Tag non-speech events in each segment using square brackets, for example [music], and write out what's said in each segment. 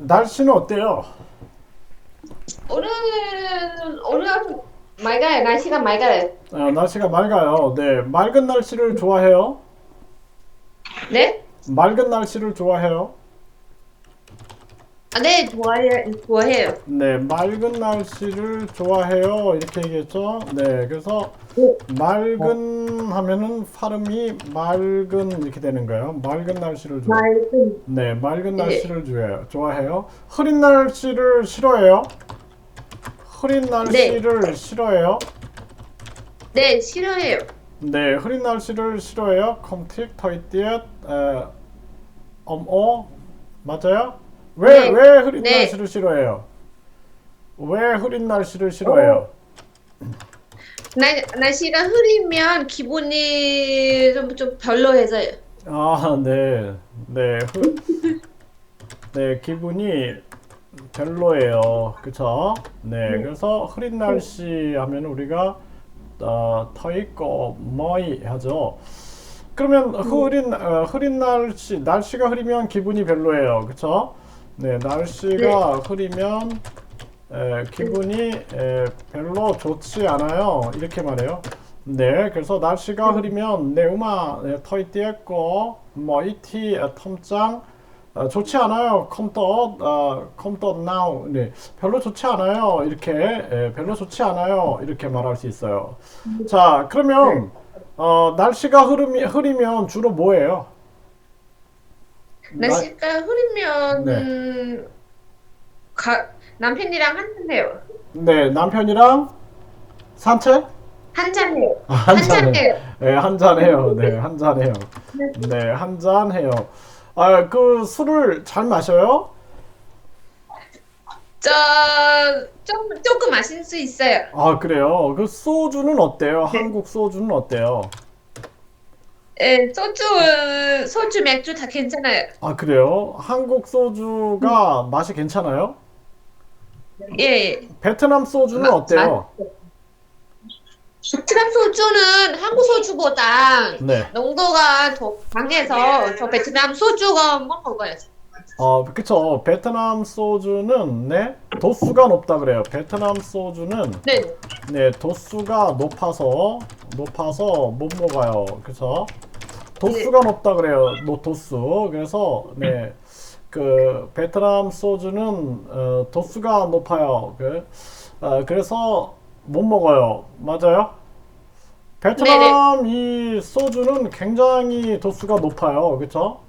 날씨는 어때요? 오늘은 오늘 좀 맑아요. 날씨가 맑아요. 어, 날씨가 맑아요. 네, 맑은 날씨를 좋아해요? 네? 맑은 날씨를 좋아해요? 아, 네, 좋아해요. 좋아해요. 네, 맑은 날씨를 좋아해요. 이렇게 얘기했죠. 네, 그래서 네. 맑은 하면은 발음이 맑은 이렇게 되는 거예요. 맑은 날씨를 좋아. 맑은. 네, 맑은 네. 날씨를 좋아해요. 좋아해요. 흐린 날씨를 싫어해요. 흐린 날씨를 싫어해요. 네, 싫어해요. 네, 흐린 날씨를 싫어해요. 컴틱 터이띠엣 엄오 맞아요? 왜 네. 왜 흐린 네. 날씨를 싫어해요? 왜 흐린 날씨를 싫어해요? 날 날씨가 흐리면 기분이 좀 좀 별로해져요. 아, 네, 네, 흐, 네 기분이 별로예요. 그쵸? 네, 그래서 흐린 날씨 하면 우리가 어, 터 있고 뭐이 하죠. 그러면 흐린 어, 흐린 날씨 날씨가 흐리면 기분이 별로예요. 그쵸? 네, 날씨가 흐리면 에, 기분이 에, 별로 좋지 않아요. 이렇게 말해요. 네, 그래서 날씨가 흐리면 내 음악 네, 터이띠했고 뭐 이티 어, 텀짱 어, 좋지 않아요. 컴덧 어, 컴덧 나우 네, 별로 좋지 않아요. 이렇게 에, 별로 좋지 않아요. 이렇게 말할 수 있어요. 자, 그러면 어, 날씨가 흐르미, 흐리면 주로 뭐예요? 날씨가 흐리면 네. 음, 가, 남편이랑 한잔 해요. 네, 남편이랑 산책? 한잔 해요. 아, 한잔 한잔 해요. 해요. 네, 한잔 해요. 네, 한잔 해요. 네, 한잔 해요. 아, 그 술을 잘 마셔요? 저 조금 조금 마실 수 있어요. 아, 그래요. 그 소주는 어때요? 한국 소주는 어때요? 예, 소주 소주 맥주 다 괜찮아요. 아, 그래요? 한국 소주가 맛이 괜찮아요? 예, 예. 베트남 소주는 마- 어때요? 베트남 소주는 한국 소주보다 네. 농도가 더 강해서 저 베트남 소주가 못 먹어요. 어, 그쵸. 베트남 소주는, 네, 도수가 높다 그래요. 베트남 소주는, 네, 네, 도수가 높아서, 높아서 못 먹어요. 그쵸? 도수가 높다 그래요. 노, 도수. 그래서, 네, 그, 베트남 소주는, 어, 도수가 높아요. 그, 어, 그래서 못 먹어요. 맞아요? 베트남 이 소주는 굉장히 도수가 높아요. 그쵸?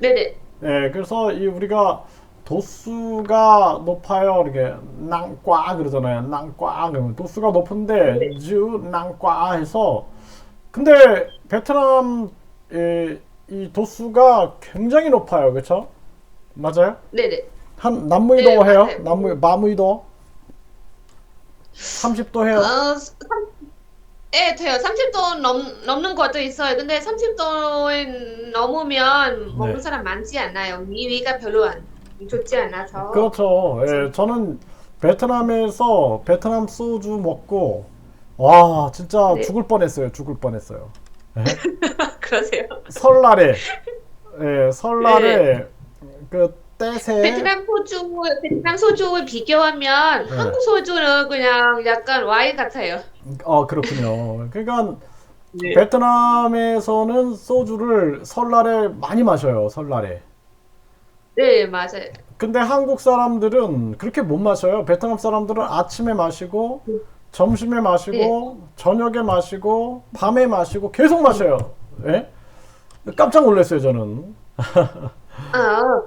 네네. 네, 그래서 이 우리가 도수가 높아요. 이렇게 낭과 그러잖아요. 낭과 그러면 도수가 높은데 주 낭과 해서 근데 베트남 이, 이 도수가 굉장히 높아요. 그렇죠? 맞아요? 네네. 한 남무이도 네, 해요? 맞아요. 남무 마무이도 30도 해요. 어, 삼- 예, 돼요. 30도 넘, 넘는 것도 있어요. 근데 30도에 넘으면 먹는 네. 사람 많지 않아요. 위, 위가 별로 안 좋지 않아서. 그렇죠. 예, 저는 베트남에서 베트남 소주 먹고 와 진짜 네. 죽을 뻔했어요. 죽을 뻔했어요. [laughs] 그러세요. 설날에 예, 설날에 그 떼새 베트남 소주, 베트남 소주 비교하면 네. 한국 소주는 그냥 약간 와인 같아요. 어 그렇군요. 그러니까 네. 베트남에서는 소주를 설날에 많이 마셔요. 설날에. 네, 맞아요. 근데 한국 사람들은 그렇게 못 마셔요. 베트남 사람들은 아침에 마시고 점심에 마시고 저녁에 마시고 밤에 마시고 계속 마셔요. 예? 깜짝 놀랐어요, 저는. [laughs] 아,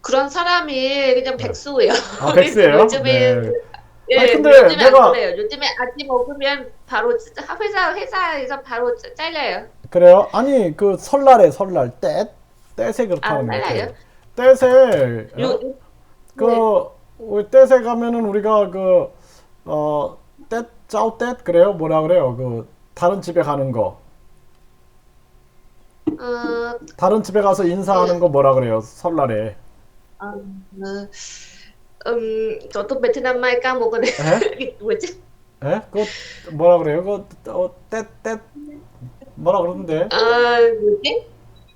그런 사람이 그냥 백수예요. 아, 백수예요? [laughs] 요즘에 네. 예, 아니, 근데 요즘에 내가- 안 그래요. 요즘에 아침 먹으면 바로 진짜 회사 회사에서 바로 짜- 잘려요. 그래요? 아니 그 설날에 설날 떼 떼새 아, 설날요? 같아요. 떼새 어? 요, 그 네. 우리 떼새 가면은 우리가 그 어 떼 짜오떼 그래요? 뭐라 그래요? 그 다른 집에 가는 거 어, 다른 집에 가서 인사하는 거 뭐라 그래요? 설날에 어, 음, 저도 베트남 말 까먹었네. 이게 뭐지? 예? 그 뭐라 그래요? 그떼떼 뭐라 그러는데 아, 뭐지?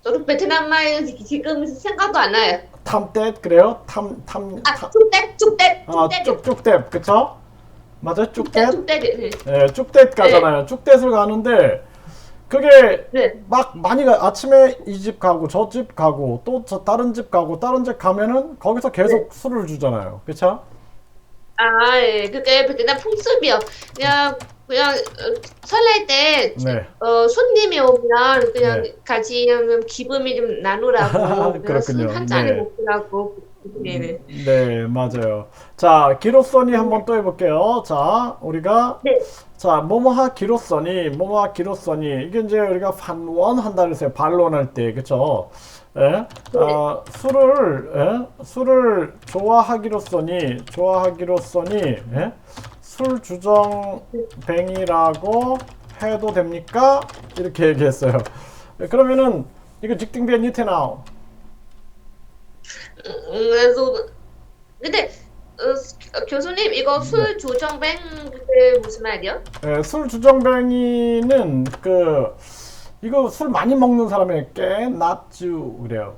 저도 베트남 말 지- 지금 생각도 안 나요. 탐때 그래요? 탐 탐 아, 탐- 쭉대, 쭉대, 아, 쭉쭉대 그쵸? 맞아요? 쭉대, 쭉대? 쭉대. 예, 쭉댓 가잖아요. 쭉댓을 가는데 그게 네. 막 많이 가 아침에 이 집 가고 저 집 가고 또 저 다른 집 가고 다른 집 가면은 거기서 계속 술을 주잖아요. 그쵸? 아, 예. 그게 베트남 풍습이요. 그냥 그냥 어, 설날 때 네. 어, 손님이 오면 그냥 네. 같이 좀 기분이 좀 나누라고 [laughs] 그렇군요. 술 한 잔에 네. 먹으라고 네네. 네, 맞아요. 자, 기로선이 한번 또 해볼게요. 자, 우리가 네. 자, 뭐뭐하 기로선이, 뭐뭐하 기로선이 이게 이제 우리가 반원 한다 그랬어요. 반론할 때, 그쵸? 예? 어, 술을 예? 술을 좋아하기로서니 좋아하기로서니 예? 술 주정뱅이라고 해도 됩니까? 이렇게 얘기했어요. 예, 그러면은 이거 nào? 음, 그래서 근데 어, 교수님 이거 네. 술 조정뱅 그게 무슨 말이요? 예, 술 주정뱅이는 그 이거 술 많이 먹는 사람의 깨낫주 그래요.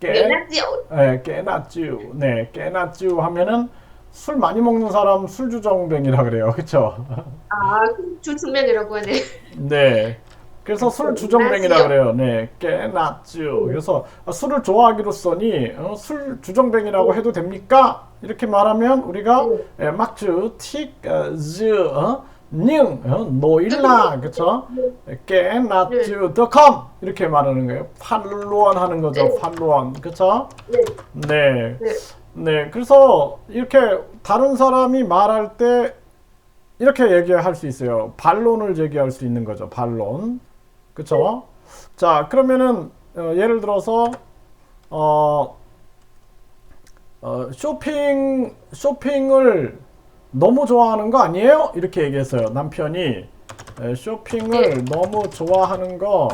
깨 연락지요. 예, 깨낫주. 네, 깨낫주 하면은 술 많이 먹는 사람 술 주정뱅이라 그래요. [laughs] 그렇죠? 아, 조정뱅이라고 하네. 네. 그래서 술 주정뱅이라 그래요. 네, 깨낫주. 그래서 아, 술을 좋아하기로서니 어, 술 주정뱅이라고 해도 됩니까? 이렇게 말하면 우리가 예, 막주 틱 어, 즈 어, 어, 노일라 그쵸? 깨낫주 닷컴 이렇게 말하는 거예요. 팔로원 하는 거죠. 네. 팔로원 그쵸? 네. 네. 네. 네, 그래서 이렇게 다른 사람이 말할 때 이렇게 얘기할 수 있어요. 반론을 제기할 수 있는 거죠. 반론. 그쵸? 자, 그러면은, 어, 예를 들어서, 어, 어, 쇼핑, 쇼핑을 너무 좋아하는 거 아니에요? 이렇게 얘기했어요. 남편이 에, 쇼핑을 너무 좋아하는 거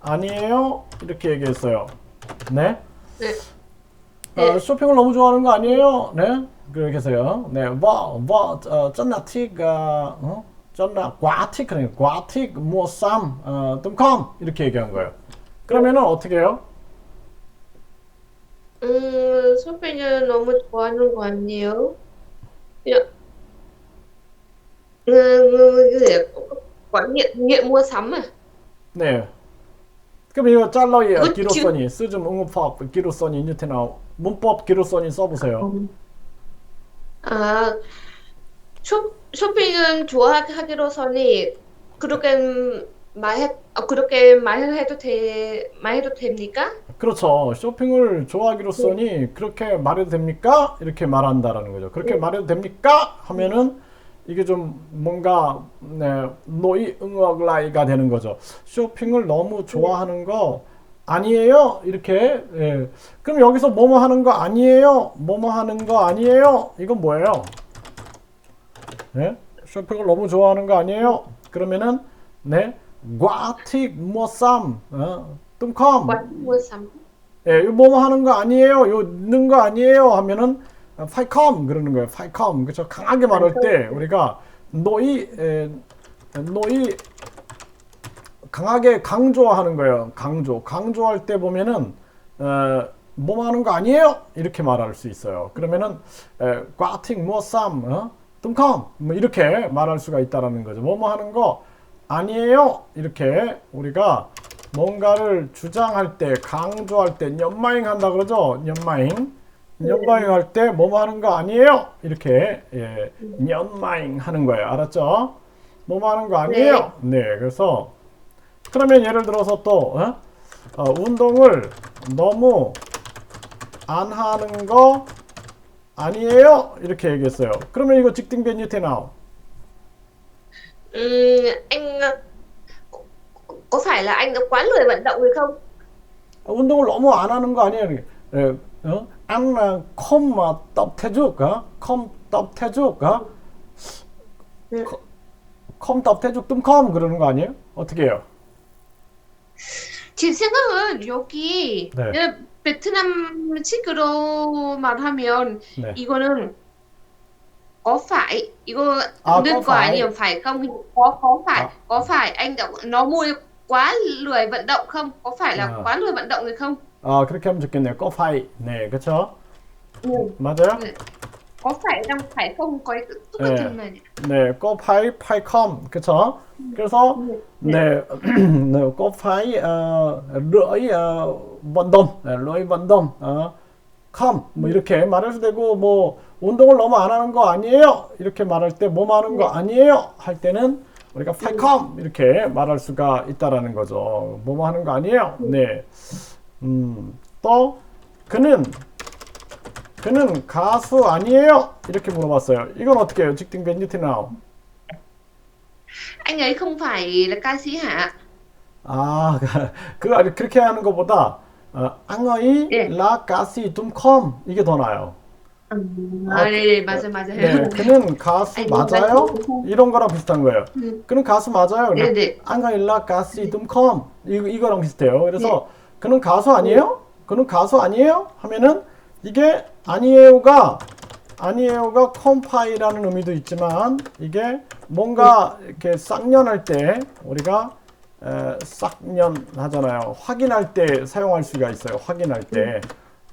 아니에요? 이렇게 얘기했어요. 네? 네. 어, 네. 쇼핑을 너무 좋아하는 거 아니에요? 네, 그렇게 해서요. 네, 뭐, 뭐, 어, 쩐나 틱, 어, 어? 쩐나 과틱, 그러니까 과틱, 뭐, 쌈, 어, 뜸컴 이렇게 얘기한 거예요. 그러면은 어떻게 해요? 음, 선배는 너무 좋아하는 거 아니에요? 그냥 음, 그, quản nghiện nghiện mua sắm à? 네. 그럼 이거 짤러의 그 기로선이 쓰좀 응급법 기로선이 뉴테나 문법 기로선이 써보세요. 아, 쇼, 쇼핑은 좋아하기로서니 그렇게 말해 아, 그렇게 말해도 돼 말해도 됩니까? 그렇죠. 쇼핑을 좋아하기로서니 그렇게 말해도 됩니까? 이렇게 말한다라는 거죠. 그렇게 네. 말해도 됩니까? 하면은 이게 좀 뭔가 네, 노이 응어글라이가 되는 거죠. 쇼핑을 너무 좋아하는 거 아니에요? 이렇게 예. 그럼 여기서 뭐뭐 하는 거 아니에요? 뭐뭐 하는 거 아니에요? 이건 뭐예요? 네? 쇼핑을 너무 좋아하는 거 아니에요? 그러면은 네, 과틱 뭐쌈 어, quản mua sắm 예, 이거 뭐뭐 하는 거 아니에요? 요 넣는 거 아니에요? 하면은 파이컴 그러는 거예요. 파이컴. 그렇죠. 강하게 말할 때 우리가 노이 에, 노이 강하게 강조하는 거예요. 강조. 강조할 때 보면은 어, 뭐뭐 하는 거 아니에요? 이렇게 말할 수 있어요. 그러면은 에, 과틱 뭐쌈 어? 뚱컴 뭐 이렇게 말할 수가 있다라는 거죠. 뭐뭐 하는 거 아니에요? 이렇게 우리가 뭔가를 주장할 때, 강조할 때, 연마잉 한다 그러죠? 연마잉. 연마잉 할 때, 뭐뭐 하는 거 아니에요? 이렇게, 예, 연마잉 하는 거예요. 알았죠? 뭐뭐 하는 거 아니에요? 네. 그래서, 그러면 예를 들어서 또, 어? 어, 운동을 너무 안 하는 거 아니에요? 이렇게 얘기했어요. 그러면 이거 직등 변 유태 나오. Ừm, anh có, phải là anh đã quá lười vận động rồi không? 운동을 너무 안 하는 거 아니에요? 예, 어? ăn là không mà tập thể dục hả? không tập thể dục hả? 네. không tập thể dục 뜸 không 그러는 거 아니에요? 어떻게 해요? 제 생각은 여기 네. 예, 베트남 식으로 말하면 네. 이거는 có phải 이거 À, nên có có phải. 아니면 phải không có có phải À. có phải anh đã nó môi quá lười vận động không có phải là À. quá lười vận động rồi không 아 그렇게 하면 좋겠네요. 꼬파이. 네, 그렇죠. Ừ. 맞아요. Có phải không phải không có cái tốt 네. 네, 꼬파이 파이컴. 그렇죠. 그래서 네, 네 [clears throat] 꼬파이 어, rưỡi 어, động, 네, vận động. 어, 컴. 뭐 이렇게 말해도 되고 뭐 운동을 너무 안 하는 거 아니에요. 이렇게 말할 때뭐 하는 거 아니에요. 할 때는 우리가 파이컴 이렇게 말할 수가 있다라는 거죠. 뭐 하는 거 아니에요. 네. 음, 또 그는 그는 가수 아니에요? 이렇게 물어봤어요. 이건 어떻게 해요? 직등 변như thế nào? anh ấy không phải là ca sĩ hả 아, 그 그렇게 하는 것보다 어, ấy 예. sĩ tum com 이게 더 나아요. à, đây, đây 맞아 맞아 네, 그는 가수 아니, 맞아요? 맞아요. 이런 거랑 비슷한 거예요. 음. 그는 가수 맞아요? 네, 네. sĩ tum com 이거 이거랑 비슷해요. 그래서 그는 가수 아니에요? 그는 가수 아니에요? 하면은 이게 아니에요가 아니에요가 컴파이라는 의미도 있지만 이게 뭔가 이렇게 쌍년할 때 우리가 에, 싹년 하잖아요. 확인할 때 사용할 수가 있어요. 확인할 때.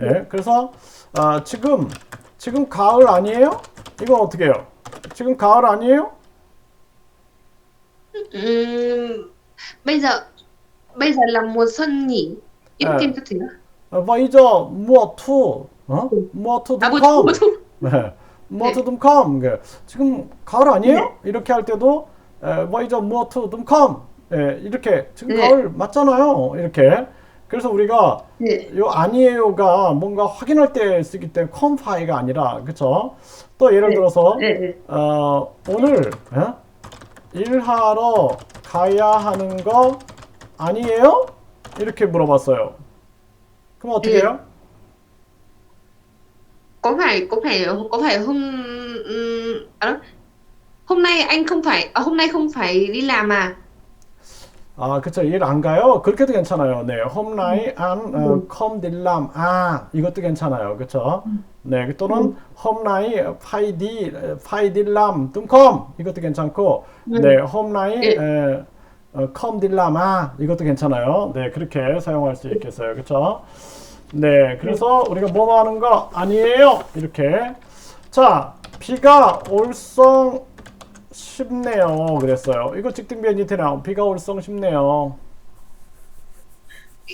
예, 그래서 아, 지금 지금 가을 아니에요? 이건 어떻게 해요? 지금 가을 아니에요? Ừm, bây giờ bây giờ là mùa xuân nhỉ À. em thêm cho thử 어, 먼저 무어 투 어? 무어투 à mùa 컴 thu mùa thu 네. 무어투.com 그 지금 가을 아니에요? 이렇게 할 때도 에, 먼저 무어투.com 예, 이렇게 지금 네. 가을 맞잖아요. 이렇게 그래서 우리가 네. 요 아니에요가 뭔가 확인할 때 쓰기 때문에 컴파이가 아니라 그쵸? 또 예를 네. 들어서 네, 네. 어, 오늘 어? 일하러 가야 하는 거 아니에요? 이렇게 물어봤어요. 그럼 어떻게 네. 해요? Có phải có phải có phải hôm à, hôm nay anh không phải à, hôm nay không phải đi làm à 아, 그쵸. 일 안 가요? 그렇게도 괜찮아요. 네. 홈라이 안 어, 컴딜람 아 이것도 괜찮아요. 그쵸? 네. 또는 홈라이 파이디 파이딜람 뚱컴 이것도 괜찮고 네. 홈라이 예. 에, 어, 컴딜람 아 이것도 괜찮아요. 네. 그렇게 사용할 수 있겠어요. 그쵸? 네. 그래서 우리가 뭐 하는 거 아니에요. 이렇게. 자, 비가 올성 쉽네요. 그랬어요. 이거 직등변이 되나? 비가 올성 쉽네요.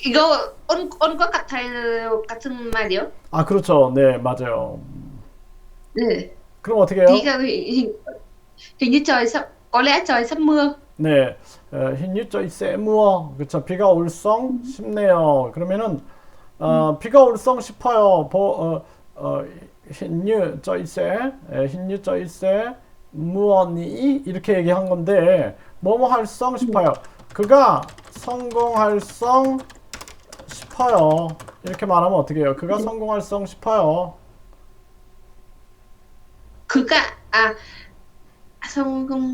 이거 온, 온것 같아요 같은 말이요 아, 그렇죠. 네, 맞아요. 네 그럼 어떻게 해요? trời sắp mưa 네, 어, 흰유저이 세무어. 그렇죠. 비가 올성 쉽네요. 그러면은 어, 비가 올성 싶어요. 보, 어, 어, 흰유저이 세, 에, 흰유저이 세 무언이 이렇게 얘기한 건데 뭐뭐 할성 싶어요. 그가 성공할성 싶어요. 이렇게 말하면 어떻게 해요? 그가 성공할성 싶어요. 그가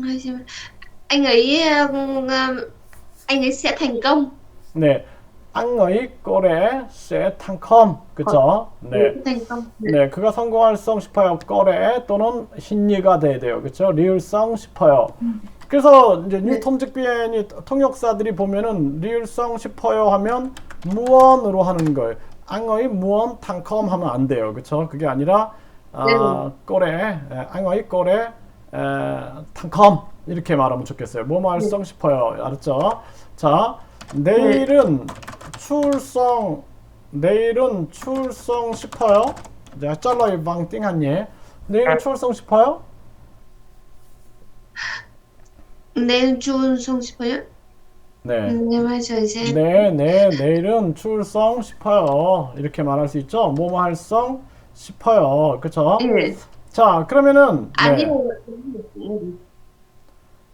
hay gì anh ấy um, anh ấy sẽ thành công 네, 앙의 꼬레 세 탕컴, 그쵸? 네. thành công 네, 그가 성공할성 싶어요. 거래 또는 흰이가 돼야 돼요. 그렇죠? 리을성 싶어요. 그래서 이제 뉴턴 직비엔이 통역사들이 보면은 리을성 싶어요 하면 무언으로 하는 거예요. 앙의 무언 탕컴 하면 안 돼요. 그렇죠? 그게 아니라 아, 앙의 거래 에, 탕컴 이렇게 말하면 좋겠어요. 뭐뭐 할성 싶어요. 알았죠? 자, 내일은 출성 내일은 출성 싶어요. 이제 잘라 이 방 띵한 예. 내일은 출성 싶어요? nên chun xong 싶어요 네. sẽ 네, 네, 내일은 출성 싶어요. 이렇게 말할 수 있죠. 뭐뭐 할성 싶어요. 그렇죠? 네. 자, 그러면은 네. 아니요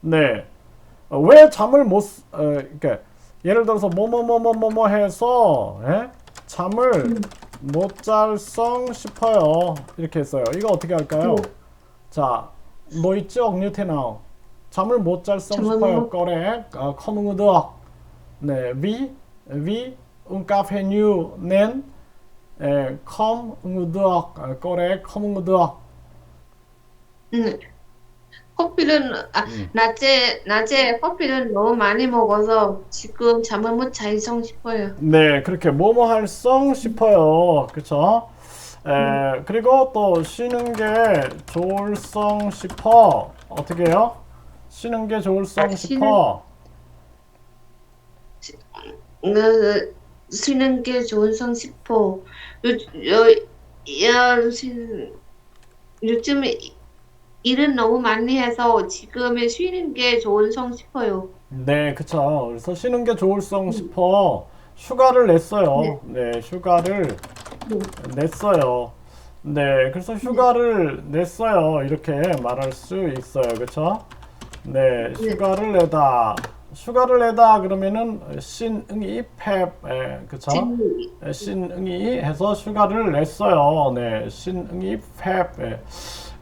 네. 어, 왜 잠을 못 쓰- 어, 그러니까 예를 들어서 뭐뭐뭐뭐뭐뭐 해서 예? 잠을 못 잘성 싶어요. 이렇게 했어요. 이거 어떻게 할까요? 자, 뭐 있죠? 뉴테나우. 잠을 못 잘성 싶어요. 못- 거래. 아, 커밍드억. 네, 위, 위, 응카페뉴 낸, 에, 컴, 응드억, 거래, 커밍드억. ừ. 커피는 아 음. 낮에 낮에 커피를 너무 많이 먹어서 지금 잠을 못 자서 싶어요. 네, 그렇게 뭐뭐 할성 싶어요. 그쵸? 에, 그리고 또 쉬는 게 좋을성 싶어. 어떻게 해요? 쉬는 게 좋을성 아, 쉬는- 싶어. 그 쉬는 게 좋은 성 싶어. 요 요 요즘 요즘 일은 너무 많이 해서 지금은 쉬는 게 좋은 성 싶어요. 네, 그쵸. 그래서 쉬는 게 좋을 성 싶어. 휴가를 냈어요. 네, 휴가를 네. 냈어요. 네, 그래서 휴가를 냈어요. 이렇게 말할 수 있어요. 그쵸? 네, 휴가를 내다. 휴가를 내다 그러면은 신응이 펩, 예, 그쵸? 예, 신응이 해서 휴가를 냈어요. 네, 신응이 펩. 예.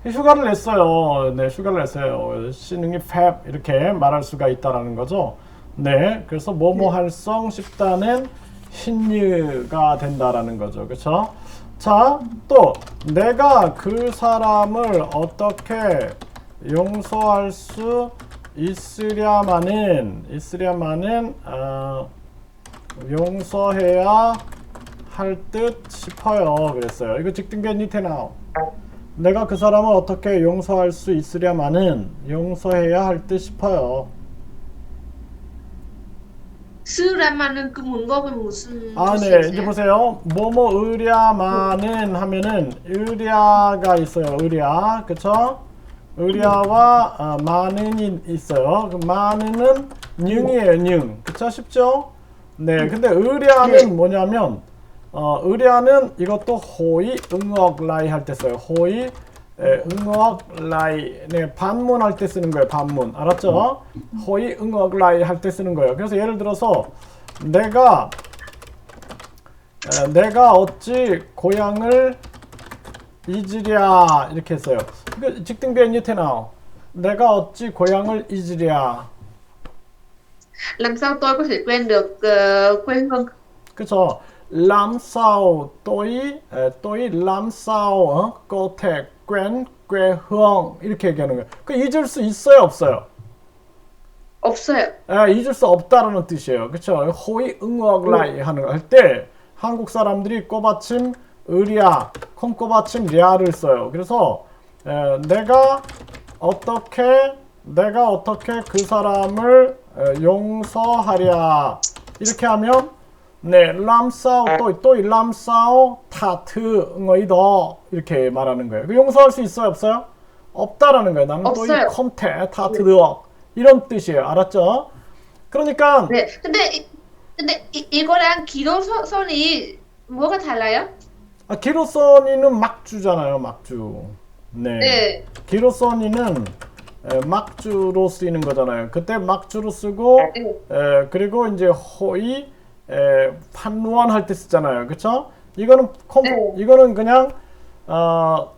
휴가를 냈어요. 네, 휴가를 냈어요. 신응이 펩 이렇게 말할 수가 있다라는 거죠. 네, 그래서 뭐뭐 할성 싶다는 신유가 된다라는 거죠. 그렇죠? 자, 또 내가 그 사람을 어떻게 용서할 수 있으랴마는 있으랴마는 어, 용서해야 할 듯 싶어요. 그랬어요. 이거 직등변 니테나오. 내가 그 사람을 어떻게 용서할 수 있으랴마는 용서해야 할 듯 싶어요. 쓰라마는 그 문법은 무슨 아, 네. 뜻이세요? 이제 보세요. 뭐뭐 의랴마는 하면은 의랴가 있어요. 의랴. 그쵸? 의랴와 아, 마는이 있어요. 그 마는은 능이에요. 능. 그쵸? 쉽죠? 네. 근데 의랴는 뭐냐면 어, 의랴는 이것도 호의 응억 라이 할 때 써요. 호의 에, 응억 라이 네 반문 할 때 쓰는 거예요. 반문 알았죠? 호의 응억 라이 할 때 쓰는 거예요. 그래서 예를 들어서 내가 에, 내가 어찌 고향을 잊으랴 이렇게 했어요. 그 직등변 유태나오. 내가 어찌 고향을 잊으랴. Làm sao tôi có thể quên được ờ, quê hương? 그쵸? Làm sao tôi 에, tôi làm sao 어? có thể quên quê hương 이렇게 얘기하는 거예요. 그 잊을 수 있어요, 없어요? 없어요. 예, 잊을 수 없다라는 뜻이에요. 그쵸? 호의 응어라이 하는 거할때 한국 사람들이 꼬받침 의랴, 콩꼬받침 랴를 써요. 그래서 에, 내가 어떻게 내가 어떻게 그 사람을 에, 용서하랴 이렇게 하면 네, 람싸오 또또 람싸오 타트 응어이더 이렇게 말하는 거예요. 그 용서할 수 있어요, 없어요? 없다라는 거예요. 나는 또이 없어요. 컴테 타트더 이런 뜻이에요. 알았죠? 그러니까 네. 근데 이- 근데 이, 이거랑 기도선이 뭐가 달라요? 아, 기로써니는 막주잖아요, 막주. 네. 네. 기로써니는 에, 막주로 쓰이는 거잖아요. 그때 막주로 쓰고 네. 에, 그리고 이제 호의 에, 판원 할때 쓰잖아요. 그렇죠? 이거는 컴, 네. 이거는 그냥 어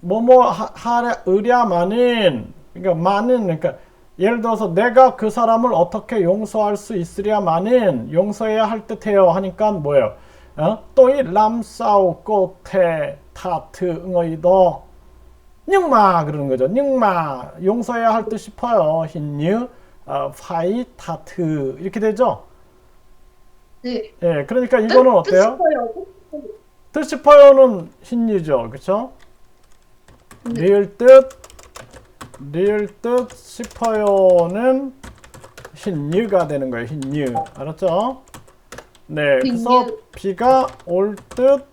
뭐뭐 하- 하랴 의랴마는 그러니까 많은 그러니까 예를 들어서 내가 그 사람을 어떻게 용서할 수 있으랴마는 용서해야 할 듯해요 하니까 뭐예요? 어? 또이 람싸오 꼬테 타트 응어이더 닝마 그러는 거죠. 닝마 용서해야 할 듯 싶어요. 흰유 어, 파이 타트 이렇게 되죠. 네. 예, 그러니까 이거는 뜻- 어때요? 뜻 싶어요. 뜻 싶어요는 흰유죠, 그렇죠? 네. 리을 뜻, 리을 뜻 싶어요는 흰유가 되는 거예요, 흰유. 알았죠? 네, 그래서. 비가 올 듯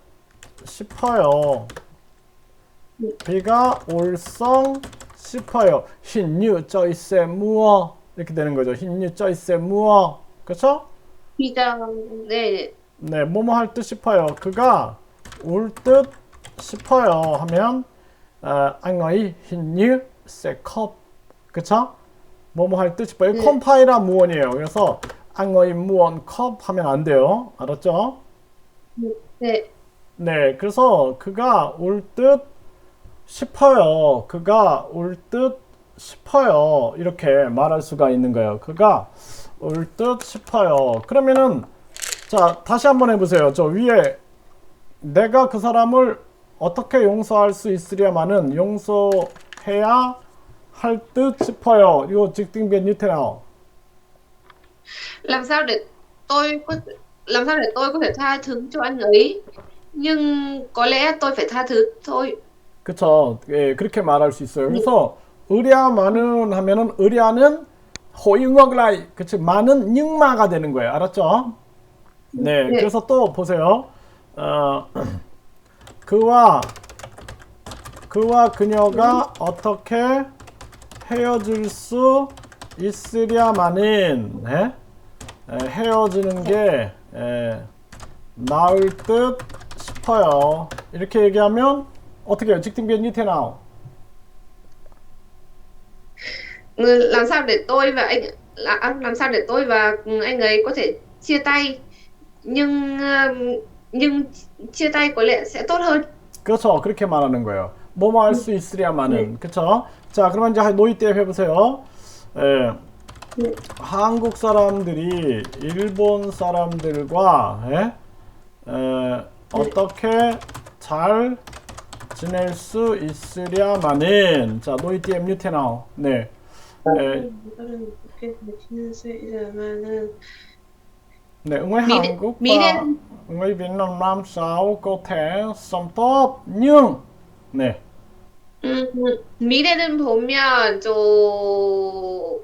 싶어요. 네. 비가 올성 싶어요. 흰유 쩌이세 무어 이렇게 되는 거죠. 흰유 쩌이세 무어, 그렇죠? 비가 네. 네, 뭐뭐 할 듯 싶어요. 그가 올 듯 싶어요 하면 어, anh 흰유 세컵 그쵸? 뭐뭐 할 듯 싶어요. 네. 컴파이라 무언이에요. 그래서 anh 무언 컵 하면 안 돼요. 알았죠? 네. 네, 그래서 그가 올 듯 싶어요. 그가 올 듯 싶어요. 이렇게 말할 수가 있는 거예요. 그가 올 듯 싶어요. 그러면은 자, 다시 한번 해보세요. 저 위에 내가 그 사람을 어떻게 용서할 수 있으랴마는 용서해야 할 듯 싶어요. 이거 직딩 변 như thế nào? làm sao để tôi có làm sao để tôi có thể tha thứ cho anh ấy nhưng có lẽ tôi phải tha thứ thôi 그쵸. 예, 그렇게 말할 수 있어요. 그래서 의리아마는 하면은 의리아는 호잉억라이 그치 많은 닝마가 되는 거예요. 알았죠? 네. 네. 그래서 또 보세요. 어, [clears throat] 그와 그와 그녀가 어떻게 헤어질 수 있으랴마는 예? 에, 헤어지는 게 에, 나을 듯 싶어요. 이렇게 얘기하면 어떻게 해요? 직딩 변 như thế nào? Người- làm sao để tôi và anh là làm sao để tôi và anh ấy có thể chia tay nhưng um, nhưng chia tay có lẽ sẽ tốt hơn 그렇죠. 그렇게 말하는 거예요. 뭐뭐 할 수 있으랴마는. 그렇죠? 자, 그러면 이제 노이띠 해보세요. 예. 네. 한국 사람들이 일본 사람들과 예? 에, 어떻게 잘 지낼 수 있으랴마는 자 노이띠 엠뉴테나오 네 에, 네. 응외 Mỹ- 한국 Mỹ và đến- 응외 Việt Nam Nam sao có thể sống tốt nhưng 네. 음, 미래는 보면 좀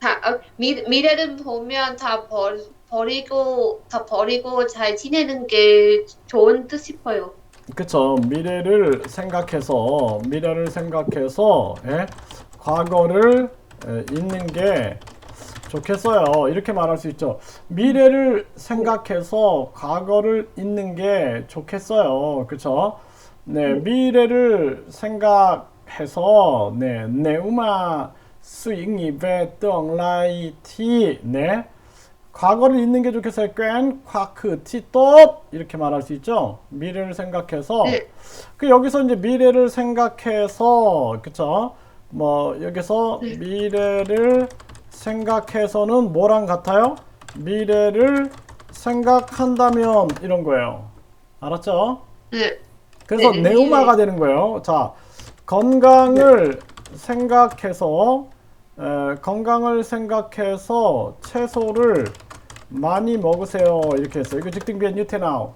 다, 어, 미, 미래는 보면 다 버, 버리고 다 버리고 잘 지내는 게 좋은 뜻 싶어요. 그쵸. 미래를 생각해서 미래를 생각해서 예? 과거를 에, 잊는 게 좋겠어요 이렇게 말할 수 있죠 미래를 생각해서 과거를 잊는 게 좋겠어요 그쵸 네 미래를 생각해서 네 네우마 수익이 về tương lai thì 네 과거를 잊는 게 좋겠어요. 꽌 과크 티tốt 이렇게 말할 수 있죠. 미래를 생각해서 네. 그 여기서 이제 미래를 생각해서 그쵸? 뭐 여기서 네. 미래를 생각해서는 뭐랑 같아요? 미래를 생각한다면 이런 거예요. 알았죠? 네. 그래서 네, 네, 네우마가 되는 거예요. 자, 건강을 생각해서 에, 건강을 생각해서 채소를 많이 먹으세요. 이렇게 했어요. 이거 직등 변 như thế nào?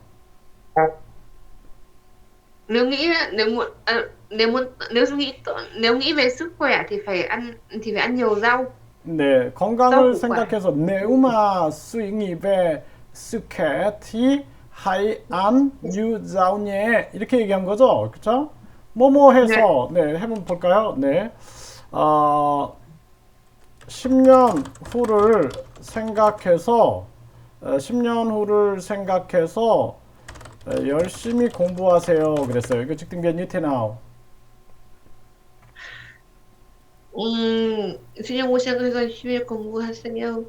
Nếu nghĩ nếu muốn à, nếu muốn nếu nghĩ nếu nghĩ về sức khỏe thì phải ăn thì phải ăn nhiều rau. 네, 건강을. 생각해서 네우마 수익이 hãy ăn như rau nhé. 이렇게 얘기한 거죠. 그렇죠? 뭐뭐 해서 네, 해본 볼까요? 네. 어, 10년 후를 생각해서 어, 10년 후를 생각해서 어, 열심히 공부하세요. 그랬어요. 이거 직등 변 như thế nào? Ừm, sinh viên sinh viên sinh viên 공부하세요.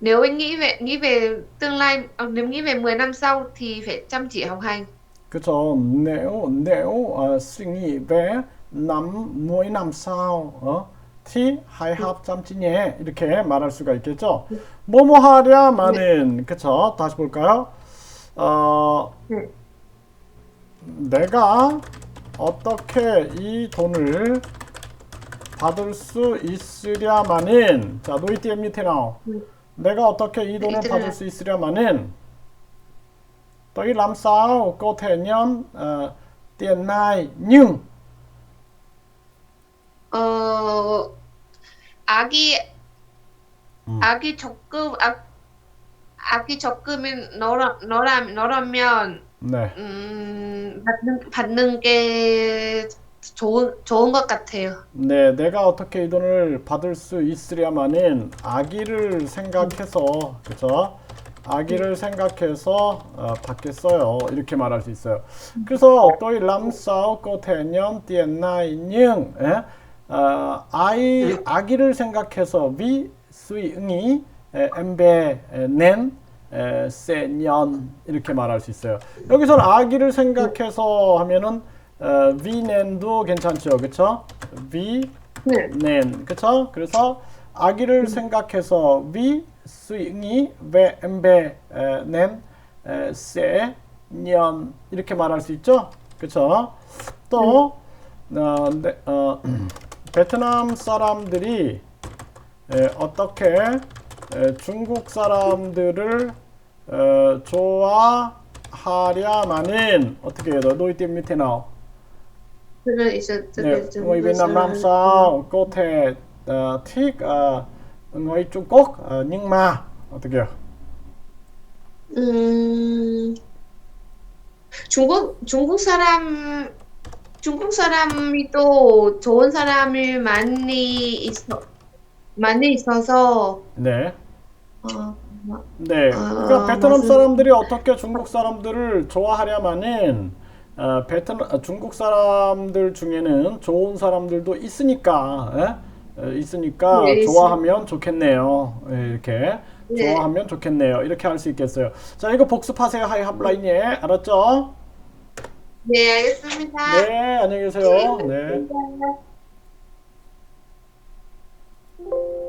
Nếu anh nghĩ về nghĩ về tương lai nếu nghĩ về 10 năm sau thì phải chăm chỉ học hành. 그죠. nếu nếu ờ, suy nghĩ về năm mỗi năm sau 어? chăm chỉ nhé 이렇게 말할 수가 있겠죠. 뭐뭐 하랴마는 그쵸. 다시 볼까요? 어, 네. 내가 어떻게 이 돈을 받을 수 있으랴마는 자 노이띠 엠미테나오 음. 내가 어떻게 이 돈을 이때는- 받을 수 있으랴마는 thể nhận ờ, tiền này nhưng 어 아기 음. 아기 적금 아, 아기 적금이 너라 너라 너라면 네 음, 받는 받는 게 좋은 좋은 것 같아요. 네, 내가 어떻게 이 돈을 받을 수 있으랴마는 아기를 생각해서 그죠? 아기를 생각해서 어, 받겠어요. 이렇게 말할 수 있어요. 그래서 tôi làm sao có thể nhận tiền này nhưng 예? 어, 아이 아기를 생각해서 vì suy nghĩ 에, em bé 에, nên 에, nhận 이렇게 말할 수 있어요. 여기서는 아기를 생각해서 하면은 어, 위낸도 괜찮죠, 그렇죠? 위 네. 낸 그쵸? 그래서 아기를 생각해서 위 수잉이 왜 엠베 에, 낸 에, 세, 년 이렇게 말할 수 있죠? 그쵸? 또 어, 네, 어, [clears throat] 베트남 사람들이 에, 어떻게 에, 중국 사람들을 어, 좋아하랴마는 어떻게 해요? 나오. Tức là ý sự- tức là 네, người Việt Nam làm sao- sao có thể ờ, thích ờ, người Trung Quốc ờ, nhưng mà 어떻게 해요? 음, 중국 중국 사람 중국 사람이 또 좋은 사람이 많이 있어 많이 있어서 네. 어, 네, 아, 그러니까 베트남 무슨- 사람들이 어떻게 중국 사람들을 좋아하려면은 어, 베트남 아, 중국 사람들 중에는 좋은 사람들도 있으니까 예? 어, 있으니까 네, 좋아하면 좋겠네요. 예, 이렇게 네. 좋아하면 좋겠네요. 이렇게 할 수 있겠어요. 자, 이거 복습하세요. 하이 합라인에 알았죠? 네 알겠습니다. 네, 안녕히 계세요. 네. 네. Thank you